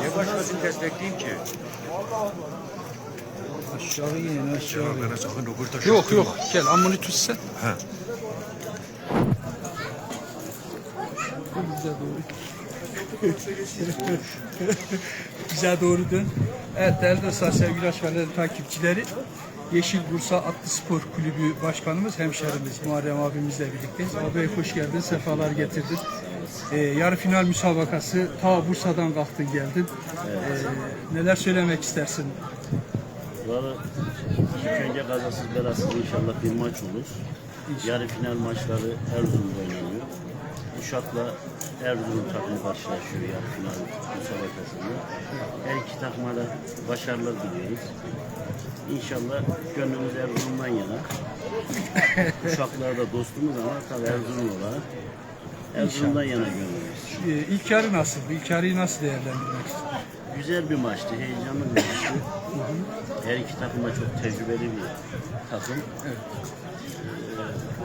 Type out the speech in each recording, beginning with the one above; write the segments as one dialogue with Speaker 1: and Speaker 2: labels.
Speaker 1: Niye başkasını destekleyeyim ki?
Speaker 2: Aşağı in aşağı.
Speaker 1: Bana sakın öbür taşı.
Speaker 2: Yok yok gel amını tut sen.
Speaker 1: He.
Speaker 2: Bize doğru. Bize doğru dön. Evet değerli dostlar sevgili aşkalerin takipçileri. Yeşil Bursa Atlı Spor Kulübü Başkanımız, hemşerimiz Muharrem abimizle birlikteyiz. Abi hoş geldin, sefalar getirdin. Ee, yarı final müsabakası ta Bursa'dan kalktın geldin. Ee, neler söylemek istersin?
Speaker 3: Valla önce kazasız belasız inşallah bir maç olur. Yarı final maçları Erzurum'da oynanıyor. Uşak'la Erzurum takımı karşılaşıyor yarı final müsabakasında. Her iki takıma da başarılar diliyoruz. İnşallah gönlümüz Erzurum'dan yana. Uşaklar da dostumuz ama tabii Erzurum olarak Erzurum'dan yana gönlümüz.
Speaker 2: Ee, ilk yarı nasıl? İlk yarıyı nasıl değerlendirmek istiyorsun?
Speaker 3: Güzel bir maçtı, heyecanlı bir maçtı. Her iki takım da çok tecrübeli bir takım. Ee,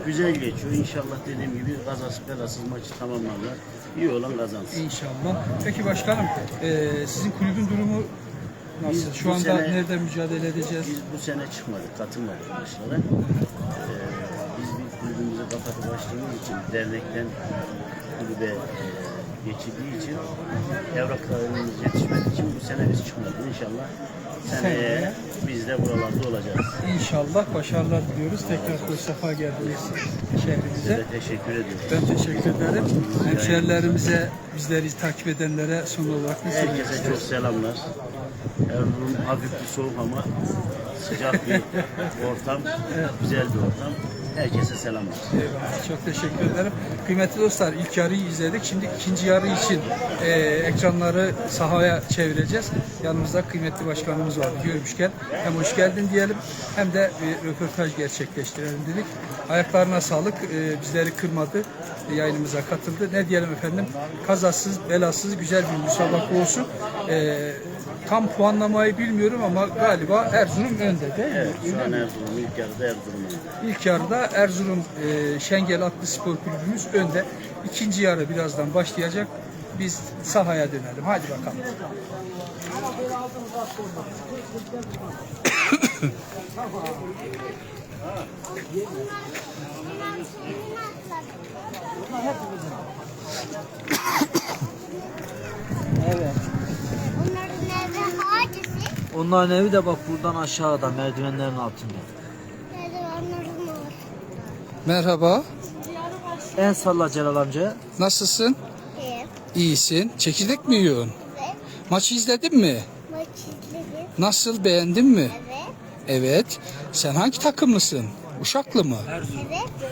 Speaker 3: güzel geçiyor. İnşallah dediğim gibi kazasız belasız maçı tamamlarlar. İyi olan kazansın.
Speaker 2: İnşallah. Peki başkanım, e, sizin kulübün durumu nasıl?
Speaker 3: Biz
Speaker 2: Şu anda
Speaker 3: sene-
Speaker 2: nerede mücadele edeceğiz?
Speaker 3: Biz bu sene çıkmadık, katılmadık maçlara. Kapatıp açtığımız için dernekten kulübe e, geçildiği için evraklarımız yetişmediği için bu sene biz çıkmadık. İnşallah seneye biz de buralarda olacağız.
Speaker 2: İnşallah başarılar diliyoruz. Tekrar hoş sefa geldiniz şehrimize.
Speaker 3: Size teşekkür ediyorum.
Speaker 2: Ben teşekkür ederim. Hemşehrilerimize, bizleri takip edenlere son olarak ne
Speaker 3: Herkese çok selamlar. Erzurum hafif bir soğuk ama sıcak bir ortam, güzel bir ortam. Herkese selamlar.
Speaker 2: Eyvallah, Çok teşekkür ederim. Kıymetli dostlar ilk yarıyı izledik. Şimdi ikinci yarı için e, ekranları sahaya çevireceğiz. Yanımızda kıymetli başkanımız var. Görmüşken hem hoş geldin diyelim hem de bir röportaj gerçekleştirelim dedik. Ayaklarına sağlık. E, bizleri kırmadı. E, yayınımıza katıldı. Ne diyelim efendim? Kazasız, belasız güzel bir müsabaka olsun. E, tam puanlamayı bilmiyorum ama galiba Erzurum önde değil mi?
Speaker 3: Evet, şu an Erzurum, ilk yarıda Erzurum'un.
Speaker 2: İlk yarıda Erzurum e, Şengel Atlı Spor Kulübümüz önde. İkinci yarı birazdan başlayacak. Biz sahaya dönelim. Hadi bakalım.
Speaker 4: Hangisi?
Speaker 5: Onların evi de bak buradan aşağıda merdivenlerin altında.
Speaker 4: Onların var?
Speaker 2: Merhaba.
Speaker 5: En salla Celal amca.
Speaker 2: Nasılsın?
Speaker 4: Evet.
Speaker 2: İyisin. Çekirdek mi yiyorsun?
Speaker 4: Evet.
Speaker 2: Maçı izledin mi?
Speaker 4: Maç izledim.
Speaker 2: Nasıl beğendin mi?
Speaker 4: Evet.
Speaker 2: Evet. Sen hangi takımlısın? Uşaklı mı?
Speaker 4: Evet.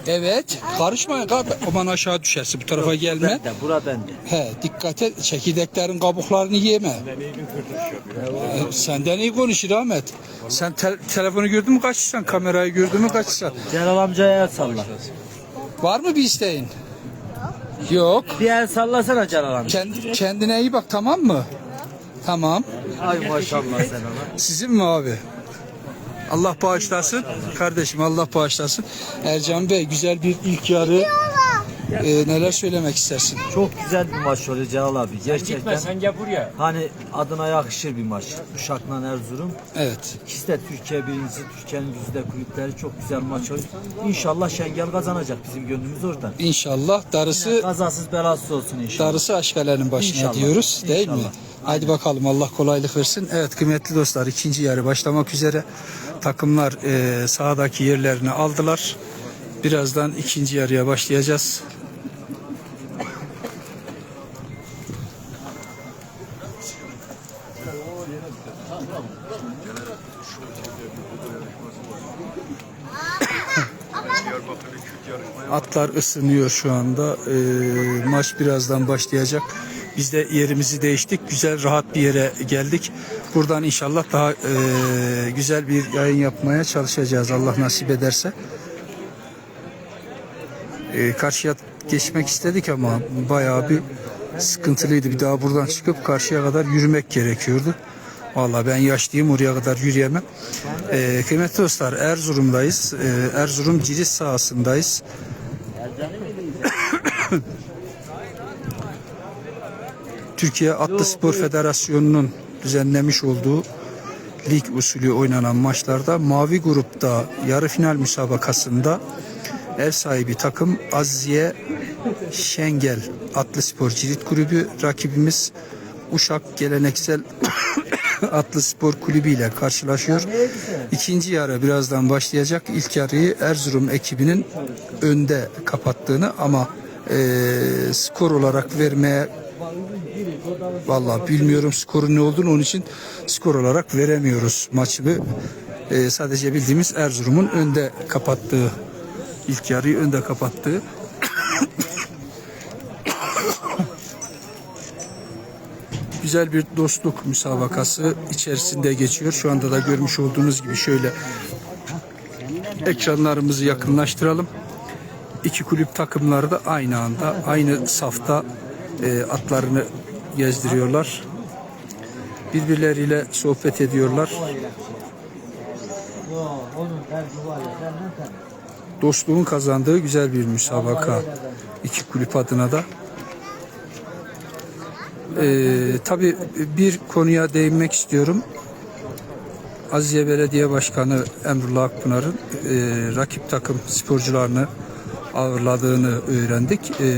Speaker 2: Evet. Karışma. Kar Aman aşağı düşersin. Bu tarafa gelme.
Speaker 5: Bende, bura bende.
Speaker 2: He, dikkat et. Çekirdeklerin kabuklarını yeme. Ee, Senden iyi konuşur Ahmet. Sen te- telefonu gördün mü kaçırsan, kamerayı gördün mü kaçırsan.
Speaker 5: Celal amcaya el salla.
Speaker 2: Var mı bir isteğin? Yok.
Speaker 5: Bir el sallasana Celal amca.
Speaker 2: Kend- kendine iyi bak tamam mı? Tamam.
Speaker 5: Ay maşallah sen ona.
Speaker 2: Sizin mi abi? Allah bağışlasın. Kardeşim Allah bağışlasın. Ercan Bey güzel bir ilk yarı. Ee, neler söylemek istersin?
Speaker 5: Çok güzel bir maç oluyor Celal abi. Gerçekten. sen gel buraya. Hani adına yakışır bir maç. Uşak'la Erzurum.
Speaker 2: Evet.
Speaker 5: İkisi de Türkiye birincisi, Türkiye'nin güzide kulüpleri çok güzel maç oluyor. İnşallah Şengel kazanacak bizim gönlümüz orada.
Speaker 2: İnşallah darısı
Speaker 5: Kazasız belasız olsun inşallah.
Speaker 2: darısı aşkalerin başına
Speaker 5: İnşallah.
Speaker 2: diyoruz değil mi?
Speaker 5: İnşallah.
Speaker 2: Haydi bakalım Allah kolaylık versin. Evet kıymetli dostlar ikinci yarı başlamak üzere. Takımlar e, sahadaki yerlerini aldılar. Birazdan ikinci yarıya başlayacağız. Atlar ısınıyor şu anda. Ee, maç birazdan başlayacak. Biz de yerimizi değiştik. Güzel rahat bir yere geldik. Buradan inşallah daha e, güzel bir yayın yapmaya çalışacağız Allah nasip ederse. Ee, karşıya geçmek istedik ama bayağı bir sıkıntılıydı. Bir daha buradan çıkıp karşıya kadar yürümek gerekiyordu. Vallahi ben yaşlıyım oraya kadar yürüyemem. Ee, kıymetli dostlar Erzurum'dayız. Ee, Erzurum Ciris sahasındayız. Türkiye Atlı Spor Federasyonu'nun düzenlemiş olduğu lig usulü oynanan maçlarda Mavi Grup'ta yarı final müsabakasında ev sahibi takım Aziye Şengel Atlı Spor Cirit Kulübü rakibimiz Uşak Geleneksel Atlı Spor Kulübü ile karşılaşıyor. İkinci yarı birazdan başlayacak. İlk yarıyı Erzurum ekibinin önde kapattığını ama eee, skor olarak vermeye Vallahi bilmiyorum skorun ne olduğunu onun için skor olarak veremiyoruz maçı. Ee, sadece bildiğimiz Erzurum'un önde kapattığı ilk yarıyı önde kapattığı güzel bir dostluk müsabakası içerisinde geçiyor. Şu anda da görmüş olduğunuz gibi şöyle ekranlarımızı yakınlaştıralım. İki kulüp takımları da aynı anda aynı safta e, atlarını gezdiriyorlar. Birbirleriyle sohbet ediyorlar. Dostluğun kazandığı güzel bir müsabaka iki kulüp adına da. Ee, tabii bir konuya değinmek istiyorum. Azize Belediye Başkanı Emrullah Akpınar'ın e, rakip takım sporcularını ağırladığını öğrendik. E,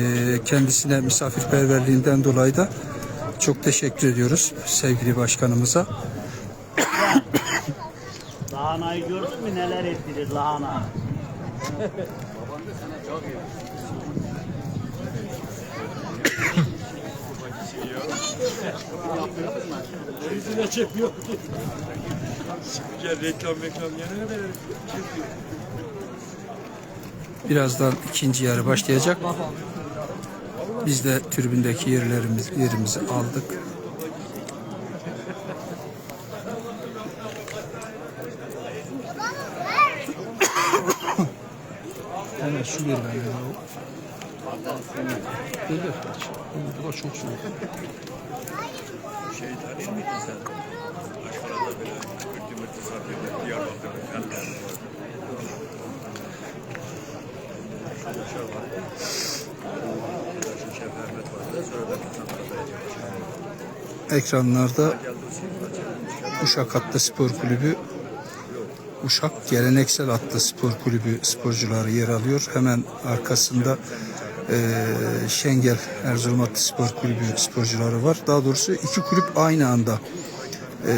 Speaker 2: kendisine misafirperverliğinden dolayı da çok teşekkür ediyoruz sevgili başkanımıza.
Speaker 3: Lahanayı gördün mü neler ettirir lahana?
Speaker 1: Gel reklam reklam yerine de
Speaker 2: Birazdan ikinci yarı başlayacak. Biz de tribündeki yerlerimiz yerimizi aldık. Evet şu yer ben ya. Gelir. Bu da çok soğuk.
Speaker 1: şey tanıyor muydun sen? Aşağıda böyle Kırklı Mırtlı Zafer'de Diyarbakır'da falan. Şurada var. Şu Şef Mehmet vardı. Sonra da bir tane
Speaker 2: ekranlarda Uşak Atlı Spor Kulübü Uşak Geleneksel Atlı Spor Kulübü sporcuları yer alıyor. Hemen arkasında eee, Şengel Erzurum Atlı Spor Kulübü sporcuları var. Daha doğrusu iki kulüp aynı anda eee,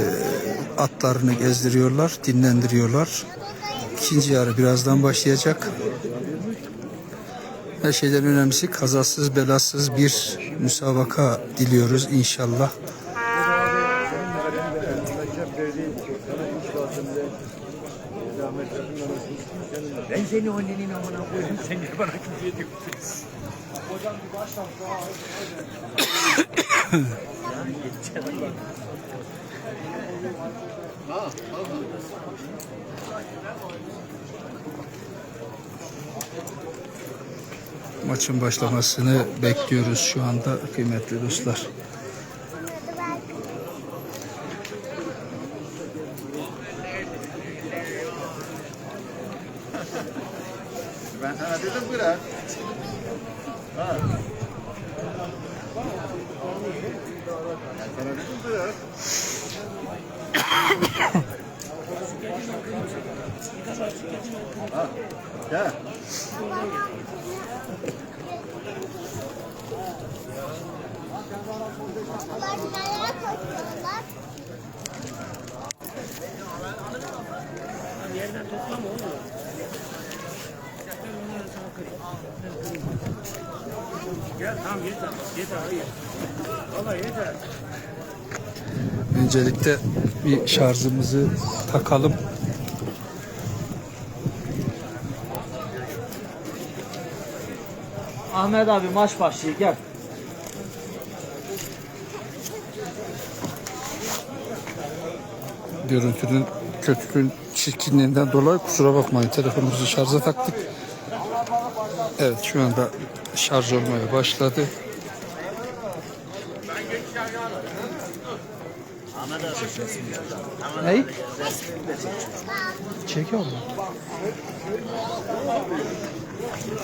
Speaker 2: atlarını gezdiriyorlar, dinlendiriyorlar. İkinci yarı birazdan başlayacak. Her şeyden önemlisi kazasız belasız bir müsabaka diliyoruz inşallah.
Speaker 1: Seni annenin amına koyayım. Sen niye bana küfür ediyorsun?
Speaker 2: Maçın başlamasını bekliyoruz şu anda kıymetli dostlar.
Speaker 6: Ben sana dedim bırak. Ben sana dedim bırak. Ha, gel.
Speaker 2: Öncelikle bir şarjımızı takalım.
Speaker 5: Ahmet abi maç başlıyor gel.
Speaker 2: Görüntünün kötülüğün çirkinliğinden dolayı kusura bakmayın telefonumuzu şarja taktık. Evet şu anda şarj olmaya başladı. Ney? Çekiyor mu?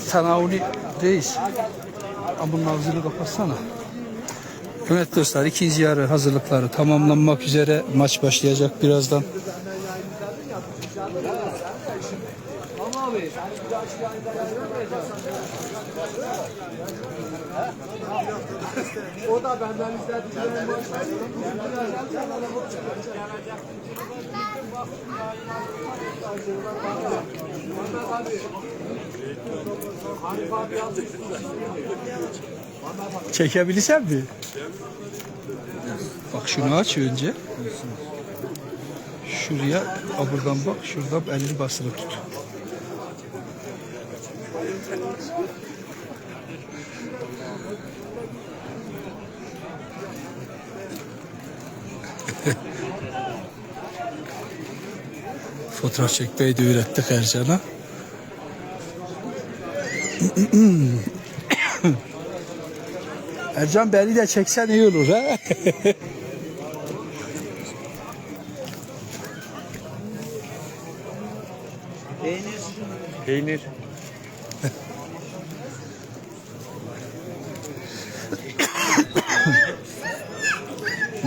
Speaker 2: Tanavuni reis. Ama bunun ağzını kapatsana. Evet dostlar ikinci yarı hazırlıkları tamamlanmak üzere. Maç başlayacak birazdan. Çekebilirsen mi? Bak şunu aç önce. Şuraya, buradan bak, şurada elini basılı tut. Fotoğraf çekmeyi de öğrettik Ercan'a. Ercan beni de çeksen iyi olur ha.
Speaker 3: Peynir.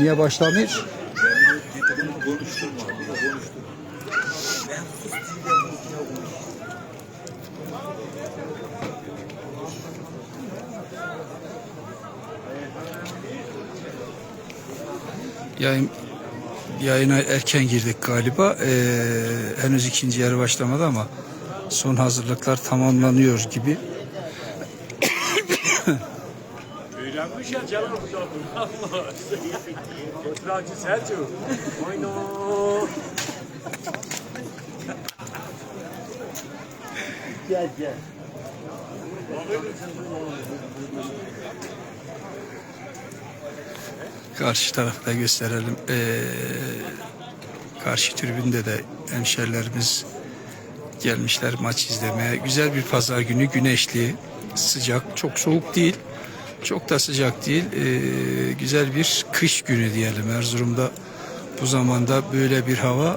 Speaker 2: Niye başlamıyor? Yayın, yayına erken girdik galiba. Ee, henüz ikinci yarı başlamadı ama son hazırlıklar tamamlanıyor gibi.
Speaker 7: Öğrenmiş ya canım Allah. Fotoğrafçı Selçuk. Oyna.
Speaker 3: Gel gel.
Speaker 2: Karşı tarafta gösterelim. Ee, karşı tribünde de hemşerilerimiz gelmişler maç izlemeye. Güzel bir pazar günü güneşli, sıcak, çok soğuk değil. Çok da sıcak değil. Ee, güzel bir kış günü diyelim Erzurum'da. Bu zamanda böyle bir hava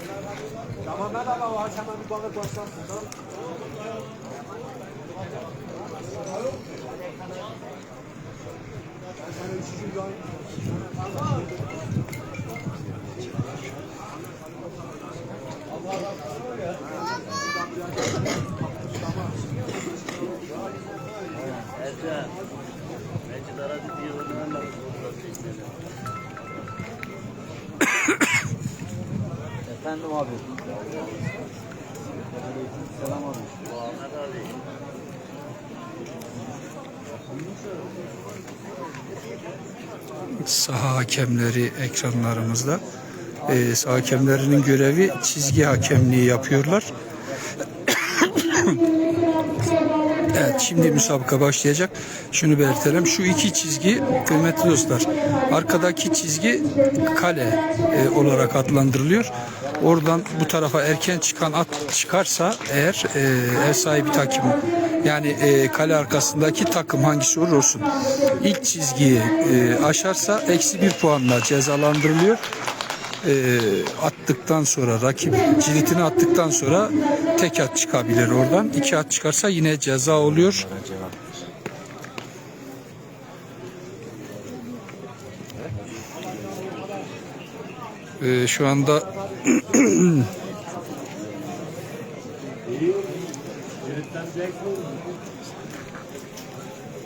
Speaker 5: abi. Selam abi.
Speaker 2: Saha hakemleri ekranlarımızda. Ee, saha hakemlerinin görevi çizgi hakemliği yapıyorlar. Evet şimdi müsabaka başlayacak. Şunu belirtelim. Şu iki çizgi kıymetli dostlar. Arkadaki çizgi kale e, olarak adlandırılıyor. Oradan bu tarafa erken çıkan at çıkarsa eğer e, ev sahibi takım yani e, kale arkasındaki takım hangisi olur olsun. İlk çizgiyi e, aşarsa eksi bir puanla cezalandırılıyor e, attıktan sonra rakip cilitini attıktan sonra tek at çıkabilir oradan. İki at çıkarsa yine ceza oluyor. E, şu anda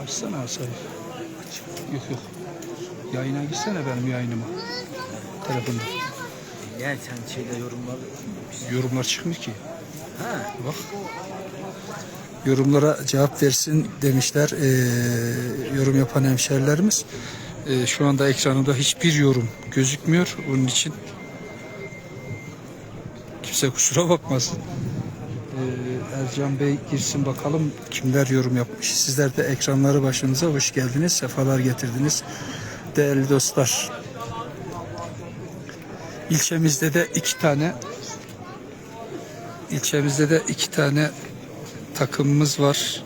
Speaker 2: Açsana Asay. Yok yok. Yayına gitsene benim yayınıma. Telefonda.
Speaker 5: Yani sen şeyde yorumlar
Speaker 2: Yorumlar çıkmıyor ki.
Speaker 5: Ha.
Speaker 2: Bak. Yorumlara cevap versin demişler ee, yorum yapan hemşerilerimiz. Ee, şu anda ekranımda hiçbir yorum gözükmüyor. Onun için kimse kusura bakmasın. Ee, Ercan Bey girsin bakalım kimler yorum yapmış. Sizler de ekranları başınıza hoş geldiniz. Sefalar getirdiniz. Değerli dostlar. İlçemizde de iki tane İlçemizde de iki tane takımımız var.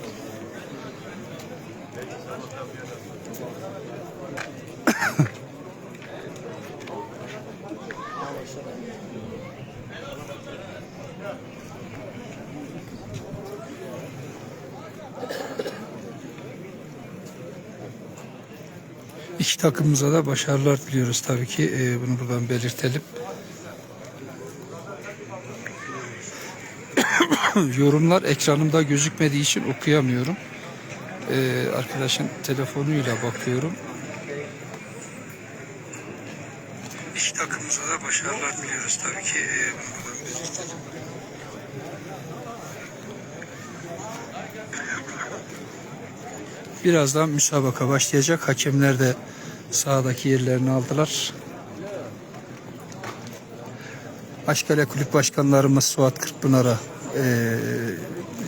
Speaker 2: İki takımımıza da başarılar diliyoruz tabii ki. Ee, bunu buradan belirtelim. Yorumlar ekranımda gözükmediği için okuyamıyorum. Ee, arkadaşın telefonuyla bakıyorum. İki takımımıza da başarılar diliyoruz tabii ki. Ee, bunu buradan belirtelim. Birazdan müsabaka başlayacak. Hakemler de sahadaki yerlerini aldılar. Aşkale Kulüp Başkanlarımız Suat Kırkpınar'a eee,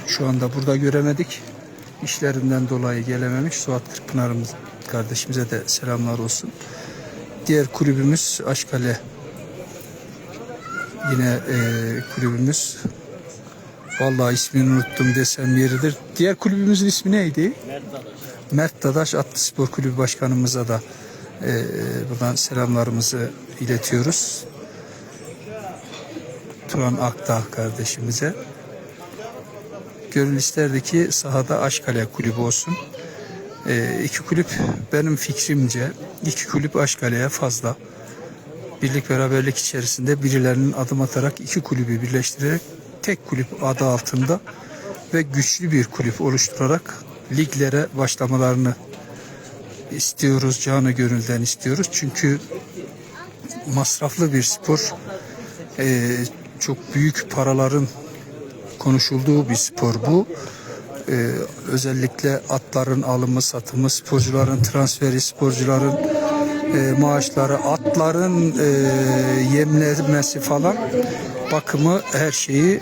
Speaker 2: şu anda burada göremedik. İşlerinden dolayı gelememiş. Suat Kırkpınar'ımız kardeşimize de selamlar olsun. Diğer kulübümüz Aşkale yine eee, kulübümüz Vallahi ismini unuttum desem yeridir. Diğer kulübümüzün ismi neydi? Mert Dadaş Atlı Spor Kulübü Başkanımıza da e, buradan selamlarımızı iletiyoruz. Turan Akdağ kardeşimize. Gönül isterdi ki sahada Aşkale Kulübü olsun. E, iki kulüp benim fikrimce iki kulüp Aşkale'ye fazla. Birlik beraberlik içerisinde birilerinin adım atarak iki kulübü birleştirerek tek kulüp adı altında ve güçlü bir kulüp oluşturarak liglere başlamalarını istiyoruz. Canı gönülden istiyoruz. Çünkü masraflı bir spor. Ee, çok büyük paraların konuşulduğu bir spor bu. Ee, özellikle atların alımı, satımı, sporcuların transferi, sporcuların e, maaşları, atların e, yemlenmesi falan bakımı her şeyi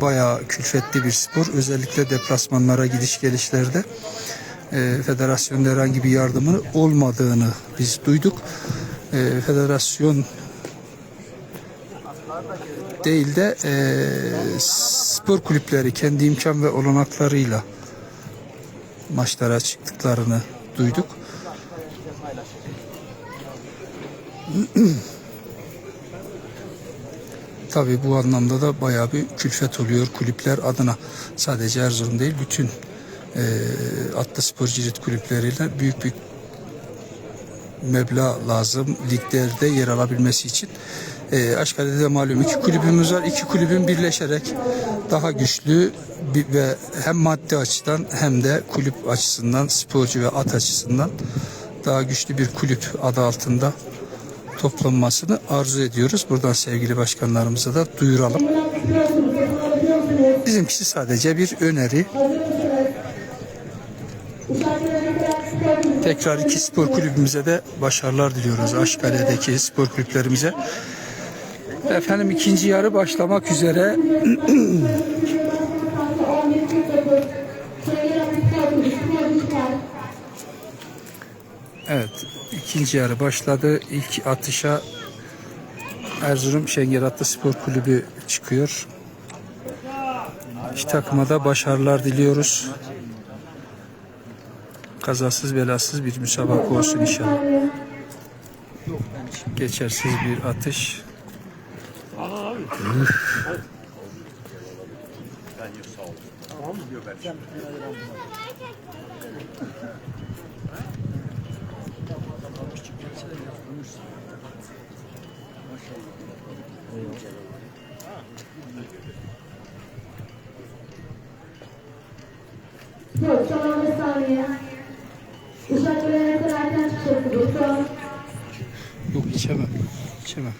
Speaker 2: bayağı külfetli bir spor. Özellikle deplasmanlara gidiş gelişlerde e, federasyonda herhangi bir yardımı olmadığını biz duyduk. E, federasyon değil de e, spor kulüpleri kendi imkan ve olanaklarıyla maçlara çıktıklarını duyduk. Tabii bu anlamda da bayağı bir külfet oluyor kulüpler adına. Sadece Erzurum değil bütün e, atlı spor cirit kulüpleriyle büyük bir meblağ lazım liglerde yer alabilmesi için. E, Aşkale'de de malum iki kulübümüz var. İki kulübün birleşerek daha güçlü bir- ve hem maddi açıdan hem de kulüp açısından sporcu ve at açısından daha güçlü bir kulüp adı altında toplanmasını arzu ediyoruz. Buradan sevgili başkanlarımıza da duyuralım. Bizimkisi sadece bir öneri. Tekrar iki spor kulübümüze de başarılar diliyoruz. Aşkale'deki spor kulüplerimize. Efendim ikinci yarı başlamak üzere. Evet, ikinci yarı başladı. İlk atışa Erzurum Şenger Atlı Spor Kulübü çıkıyor. İki takıma da başarılar diliyoruz. Kazasız belasız bir müsabaka olsun inşallah. Geçersiz bir atış.
Speaker 8: Yok, son 15 saniye. Uşak Bey'e erken çıkacaktı bu son.
Speaker 2: Yok içemem. İçemem.